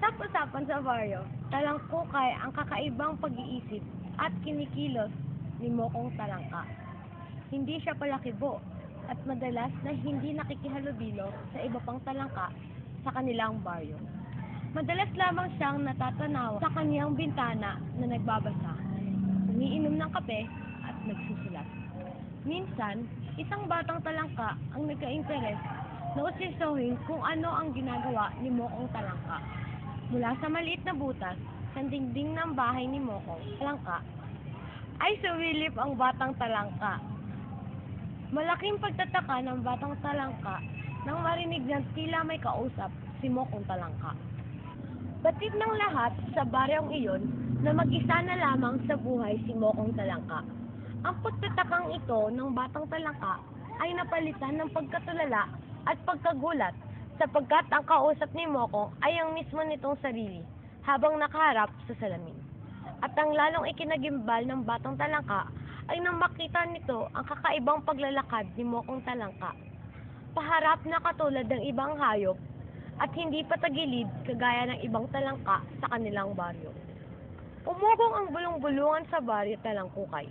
Usap-usapan sa baryo, talangkukay ang kakaibang pag-iisip at kinikilos ni Mokong Talangka. Hindi siya palakibo at madalas na hindi nakikihalubilo sa iba pang talangka sa kanilang baryo. Madalas lamang siyang natatanaw sa kaniyang bintana na nagbabasa, umiinom ng kape at nagsusulat. Minsan, isang batang talangka ang nagka-interes na usisuhin kung ano ang ginagawa ni Mokong Talangka. Mula sa maliit na butas, sa dingding ng bahay ni Mokong Talangka, ay sumilip ang batang talangka. Malaking pagtataka ng batang talangka nang marinig niyang tila may kausap si Mokong Talangka. Batid ng lahat sa baryong iyon na mag-isa na lamang sa buhay si Mokong Talangka. Ang pagtatakang ito ng batang talangka ay napalitan ng pagkatulala at pagkagulat sapagkat ang kausap ni Mokong ay ang mismo nitong sarili habang nakaharap sa salamin. At ang lalong ikinagimbal ng batang talangka ay nang makita nito ang kakaibang paglalakad ni Mokong Talangka. Paharap na katulad ng ibang hayop at hindi patagilid kagaya ng ibang talangka sa kanilang baryo. Umugong ang bulong-bulungan sa baryo talangkukay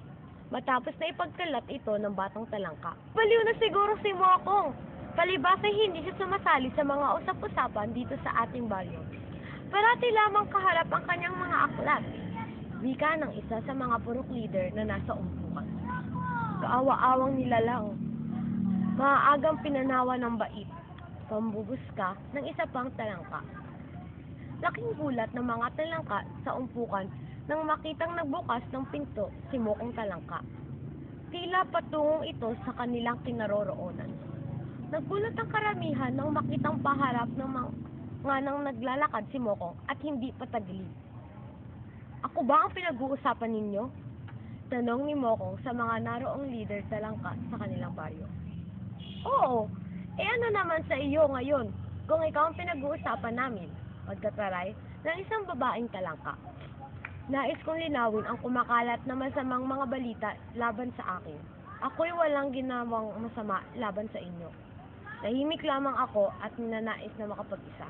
matapos na ipagkalat ito ng batang talangka. Baliw na siguro si Mokong! Palibas ay hindi siya sumasali sa mga usap-usapan dito sa ating baryo. Parati lamang kaharap ang kanyang mga aklat. Wika ng isa sa mga purok leader na nasa umpukan. Kaawa-awang nilalang. Maagang pinanawa ng bait. Pambubuska ng isa pang talangka. Laking gulat ng mga talangka sa umpukan nang makitang nagbukas ng pinto si Mokong Talangka. Tila patungong ito sa kanilang kinaroroonan. Nagulat ang karamihan nang makitang paharap ng mga nang naglalakad si Mokong at hindi patagilid. Ako ba ang pinag-uusapan ninyo? Tanong ni Mokong sa mga naroong leader talangka sa kanilang baryo. Oo, eh ano naman sa iyo ngayon kung ikaw ang pinag-uusapan namin? Pagkataray ng isang babaeng talangka. Nais kong linawin ang kumakalat na masamang mga balita laban sa akin. Ako'y walang ginawang masama laban sa inyo. Tahimik lamang ako at ninanais na makapag-isa.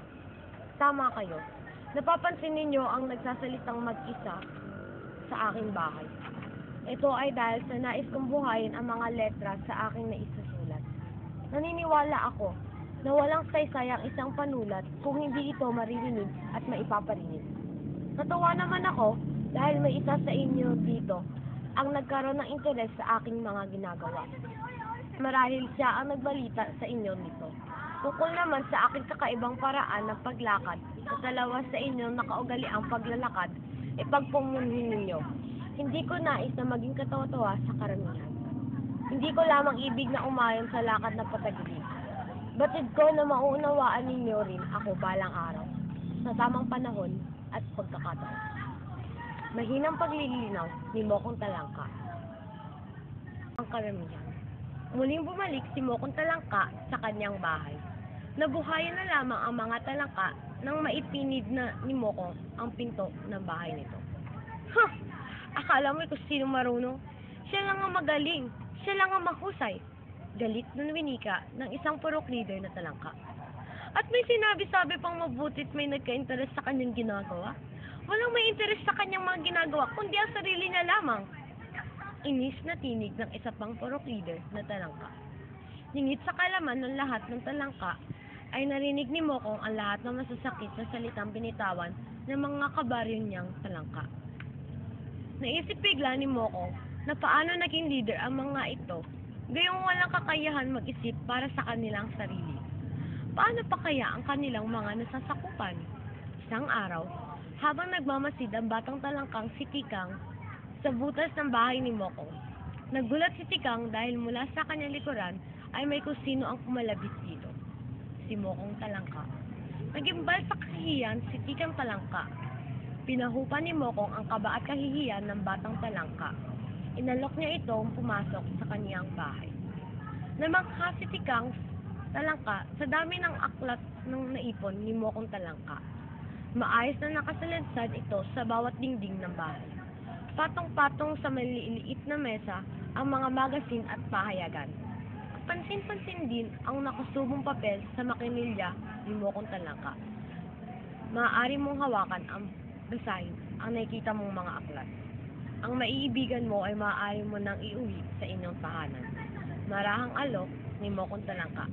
Tama kayo. Napapansin ninyo ang nagsasalitang mag-isa sa aking bahay. Ito ay dahil sa nais kong buhayin ang mga letra sa aking naisusulat. Naniniwala ako na walang saysayang isang panulat kung hindi ito maririnig at maipaparinig. Natuwa naman ako dahil may isa sa inyo dito ang nagkaroon ng interes sa aking mga ginagawa. Marahil siya ang nagbalita sa inyo nito. Tungkol naman sa aking kakaibang paraan ng paglakad sa dalawa sa inyo nakaugali ang paglalakad, ipagpumunhin ninyo. Hindi ko nais na maging katawa-tawa sa karamihan. Hindi ko lamang ibig na umayon sa lakad na patagilid. Batid ko na mauunawaan ninyo rin ako balang araw, sa tamang panahon at pagkakataon. Mahinang paglilinaw ni Mokong Talangka. Ang karamihan. Muling bumalik si Mokong Talangka sa kanyang bahay. Nabuhayan na lamang ang mga talangka nang maipinid na ni Mokong ang pinto ng bahay nito. Huh! Akala mo kung sino marunong? Siya lang ang magaling. Siya lang ang mahusay. Galit na winika ng isang purok leader na talangka. At may sinabi-sabi pang mabutit may nagka-interes sa kanyang ginagawa. Walang may interes sa kanyang mga ginagawa, kundi ang sarili niya lamang. Inis na tinig ng isa pang purok leader na talangka. Ningit sa kalaman ng lahat ng talangka, ay narinig ni Mokong ang lahat ng masasakit na salitang binitawan ng mga kabaryo niyang talangka. Naisip bigla ni Mokong na paano naging leader ang mga ito, gayong walang kakayahan mag-isip para sa kanilang sarili. Paano pa kaya ang kanilang mga nasasakupan? Isang araw, habang nagmamasid ang batang talangkang si Tikang sa butas ng bahay ni Mokong. Nagulat si Tikang dahil mula sa kanyang likuran ay may kusino ang kumalabit dito. Si Mokong Talangka. Nagimbal sa kahihiyan si Tikang Talangka. Pinahupa ni Mokong ang kaba at kahihiyan ng batang talangka. Inalok niya itong pumasok sa kaniyang bahay. Namangha si Tikang Talangka sa dami ng aklat ng naipon ni Mokong Talangka. Maayos na nakasalansad ito sa bawat dingding ng bahay. Patong-patong sa maliliit na mesa ang mga magasin at pahayagan. Pansin-pansin din ang nakasubong papel sa makinilya ni Mokong Talangka. maaari mong hawakan ang basahin ang nakikita mong mga aklat. Ang maiibigan mo ay maaari mo nang iuwi sa inyong tahanan. Marahang alok ni Mokong Talangka.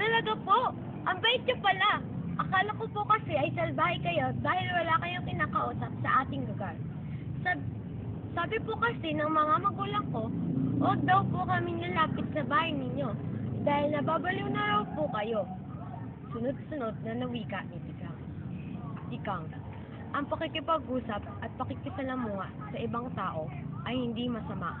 Talaga po! Ang bait niyo pala! Akala ko po kasi ay salbahe kayo dahil wala kayong kinakausap sa ating lugar. Sab sabi po kasi ng mga magulang ko, huwag daw po kami nilapit sa bahay ninyo dahil nababaliw na raw po kayo. Sunod-sunod na nawika ni Tikang. Tikang, ang pakikipag-usap at pakikisalamuha sa ibang tao ay hindi masama.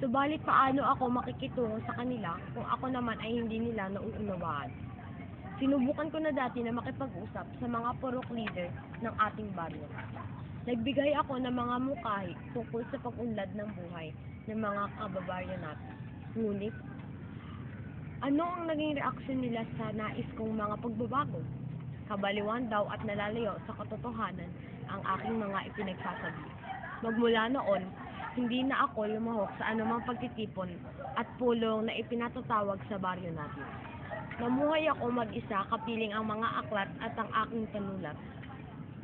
Subalit paano ako makikitungo sa kanila kung ako naman ay hindi nila nauunawaan? Sinubukan ko na dati na makipag-usap sa mga purok leader ng ating baryo. Nagbigay ako ng mga mungkahi tungkol sa pag-unlad ng buhay ng mga kababayan natin. Ngunit, ano ang naging reaksyon nila sa nais kong mga pagbabago? Kabaliwan daw at nalalayo sa katotohanan ang aking mga ipinagsasabi. Magmula noon, hindi na ako lumahok sa anumang pagtitipon at pulong na ipinatatawag sa baryo natin. Namuhay ako mag-isa kapiling ang mga aklat at ang aking panulat.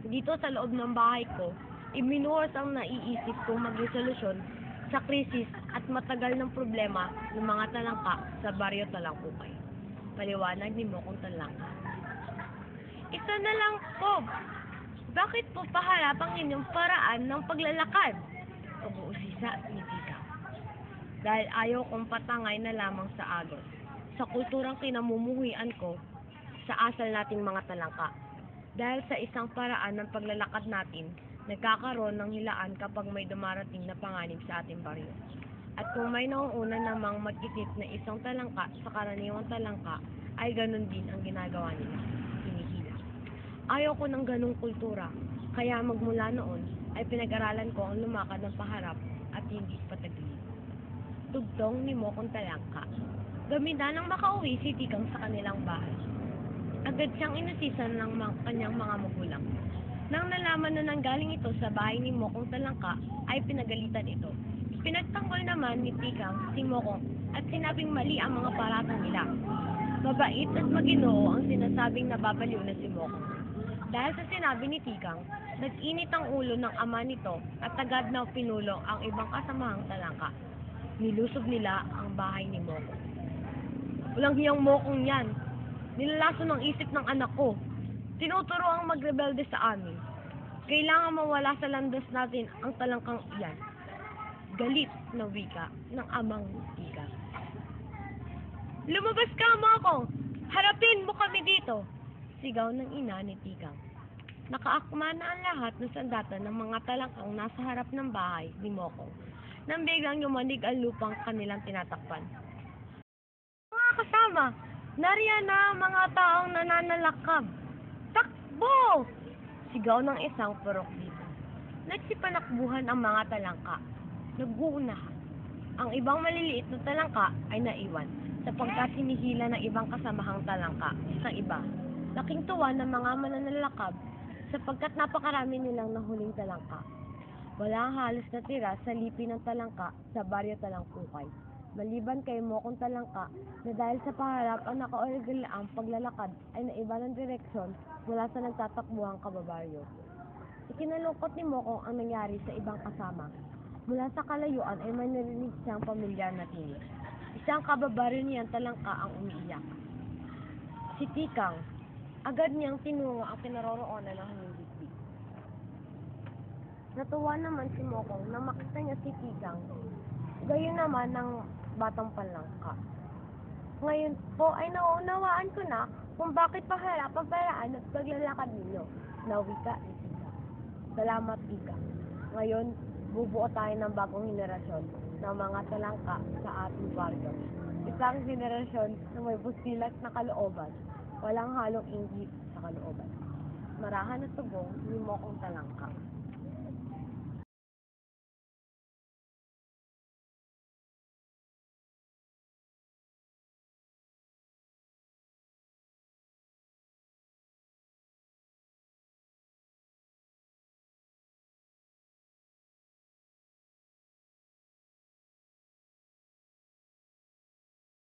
Dito sa loob ng bahay ko, ibinuhos ang naiisip kong maging solusyon sa krisis at matagal ng problema ng mga talangka sa baryo Talangkukay. Paliwanag ni Mokong Talangka. Isa na lang po. Bakit po paharap ang inyong paraan ng paglalakad? Pag-uusisa ni Tika. Dahil ayaw kong patangay na lamang sa agos. Sa kulturang kinamumuhian ko, sa asal nating mga talangka. Dahil sa isang paraan ng paglalakad natin, nagkakaroon ng hilaan kapag may dumarating na panganib sa ating baryo. At kung may nauuna namang magkitip na isang talangka sa karaniwang talangka, ay ganun din ang ginagawa nila. Hinihila. Ayaw ko ng ganung kultura, kaya magmula noon ay pinag-aralan ko ang lumakad ng paharap at hindi patagilid. Tugtong ni Mokong Talangka. Gamita nang makauwi si Tikang sa kanilang bahay. Agad siyang inasisan ng mga, kanyang mga magulang. Nang nalaman na nanggaling ito sa bahay ni Mokong Talangka, ay pinagalitan ito. Pinagtanggol naman ni Tikang si Mokong at sinabing mali ang mga paratang nila. Mabait at maginoo ang sinasabing nababaliw na si Mokong. Dahil sa sinabi ni Tikang, nag-init ang ulo ng ama nito at agad na pinulong ang ibang kasamahang talangka. Nilusob nila ang bahay ni Mokong. Walang hiyang Mokong yan. Nilalaso ng isip ng anak ko. Tinuturo ang magrebelde sa amin. Kailangan mawala sa landas natin ang talangkang iyan. Galit na wika ng amang Tikang. Lumabas ka, Mokong! Harapin mo kami dito! Sigaw ng ina ni Tikang. Nakaakma na ang lahat ng sandata ng mga talangkang nasa harap ng bahay ni Mokong nang biglang yumanig ang lupang kanilang tinatakpan. Mga kasama, nariyan na ang mga taong nananalakab. Takbo! Sigaw ng isang purok dito. Nagsipanakbuhan ang mga talangka. Nag-uunahan. Ang ibang maliliit na talangka ay naiwan sapagkat sinihila ng ibang kasamahang talangka sa iba. Laking tuwa ng mga mananalakab sapagkat napakarami nilang nahuling talangka. Wala ang halos natira sa lipi ng talangka sa baryo Talangkukay. Maliban kay Mokong Talangka na dahil sa paharap ang nakaorigalaang paglalakad ay naiba ng direksyon mula sa nagtatakbuhang kababaryo. Ikinalungkot ni Mokong ang nangyari sa ibang kasama. Mula sa kalayuan ay may narinig siyang pamilyar na tinig. Isang kababaryo niyang talangka ang umiiyak. Si Tikang, agad niyang tinungo ang kinaroroonan ng humihigpit. Natuwa naman si Mokong nang makita niya si Tikang. Gayon naman ng batang palangka. Ngayon po ay nauunawaan ko na kung bakit paharap ang paraan at paglalakad ninyo. Nawika ni Tikang. Salamat, Tikang. Ngayon, bubuo tayo ng bagong henerasyon ng mga talangka sa ating baryo. Isang henerasyon na may busilak na kalooban, walang halong inggit sa kalooban. Marahan at tugong ni Mokong Talangka.